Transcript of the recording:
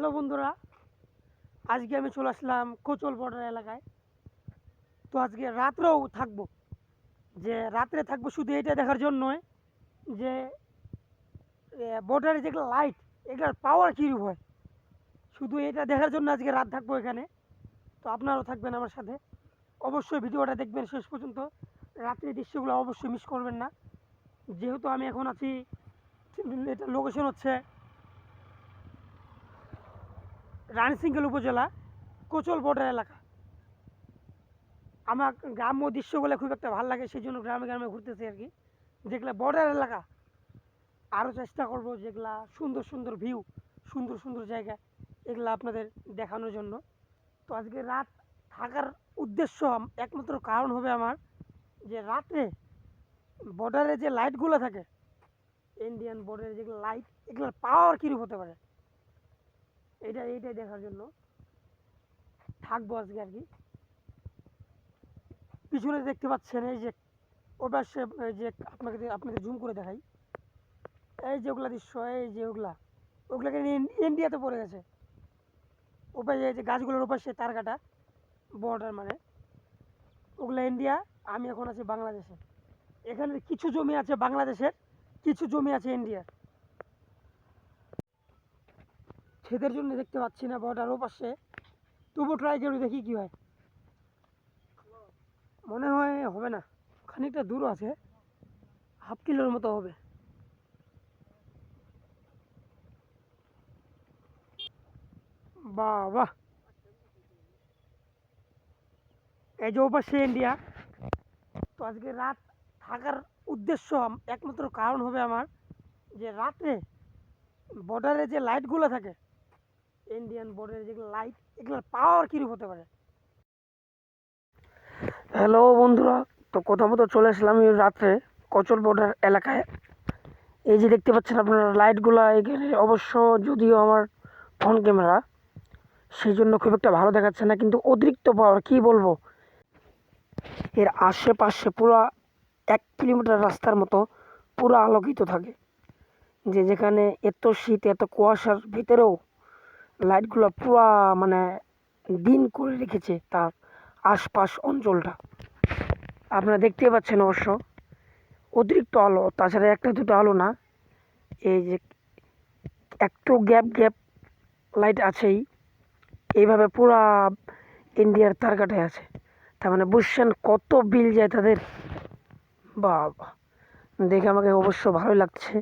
Hello বন্ধুরা, আজকে আমি চলে আসলাম কোচল বর্ডার এলাকায়। তো আজকে রাত্রেও থাকব। যে রাত্রে থাকব শুধু এটা দেখার জন্যই যে বর্ডারে যেগুলো লাইট এগুলোর পাওয়ার কীরূপ হয়? শুধু এটা দেখার জন্য আজকে রাত থাকব এখানে। তো আপনারাও থাকবেন আমার সাথে। অবশ্যই ভিডিওটা দেখবেন শেষ পর্যন্ত। রাত্রের দৃশ্যগুলো অবশ্যই মিস করবেন না। যেহেতু আমি এখন আছি, এটা লোকেশন হচ্ছে রানীশিঙ্গেল উপজেলা, কোচল বর্ডার এলাকা। আমার গ্রাম্য দৃশ্যগুলো খুব একটা ভালো লাগে, সেই জন্য গ্রামে গ্রামে ঘুরতেছি আর কি। যেগুলো বর্ডার এলাকা আরও চেষ্টা করব যেগুলা সুন্দর সুন্দর ভিউ সুন্দর সুন্দর জায়গা, এগুলো আপনাদের দেখানোর জন্য। তো আজকে রাত থাকার উদ্দেশ্য, একমাত্র কারণ হবে আমার যে রাত্রে বর্ডারে যে লাইটগুলো থাকে ইন্ডিয়ান বর্ডারে যেগুলো লাইট এগুলোর পাওয়ার কীরূপ হতে পারে? এটা এইটাই দেখার জন্য। থাকব আজকে আর কি। পিছনে দেখতে পাচ্ছেন, এই যে, ওটা সে যে, আপনাকে আপনাকে জুম করে দেখাই। এই যে ওগুলা দৃশ্য, এই যে ওগুলা। ওগুলাকে ইন্ডিয়াতে পড়ে গেছে। ওপাশে এই যে গাছগুলোর ওপাশে তার কাটা বর্ডার মানে। ওগুলা ইন্ডিয়া, আমি এখন আছি বাংলাদেশে। এখানে কিছু জমি আছে বাংলাদেশের, কিছু জমি আছে ইন্ডিয়ার। ছেদের জন্য দেখতে পাচ্ছি না বর্ডার ওপাশে। তবু ট্রাই করে দেখি কি হয়। মনে হয় হবে না। খানিকটা দূর আছে। হাফ কিলোর মতো হবে। বাহ বাহ এই যে ওপাশে ইন্ডিয়া তো আজকে রাত থাকার উদ্দেশ্য একমাত্র কারণ হবে আমার যে রাত্রে বর্ডারে যে লাইটগুলো থাকে ইন্ডিয়ান বর্ডারে যেগুলো লাইট এগুলোর পাওয়ার কীরূপ হতে পারে? হ্যালো বন্ধুরা, তো কোথাও মতো চলে আসলাম রাত্রে কচল বর্ডার এলাকায়। এই যে দেখতে পাচ্ছেন আপনারা লাইটগুলো এখানে অবশ্য যদিও আমার ফোন ক্যামেরা সেই জন্য খুব একটা ভালো দেখাচ্ছে না, কিন্তু অতিরিক্ত পাওয়ার কী বলব? এর আশেপাশে পুরো এক কিলোমিটার রাস্তার মতো পুরো আলোকিত থাকে। যে যেখানে এত শীত, এত কুয়াশার ভিতরেও লাইটগুলো পুরা মানে দিন করে রেখেছে তার আশপাশ অঞ্চলটা। আপনারা দেখতেই পাচ্ছেন অবশ্য অতিরিক্ত আলো, তাছাড়া একটা দুটো আলো না, এই যে একটু গ্যাপ গ্যাপ লাইট আছেই, এইভাবে পুরা ইন্ডিয়ার তারকাটায় আছে। তার মানে বুঝছেন কত বিল যায় তাদের? বাবা, দেখে আমাকে অবশ্য ভালোই লাগছে।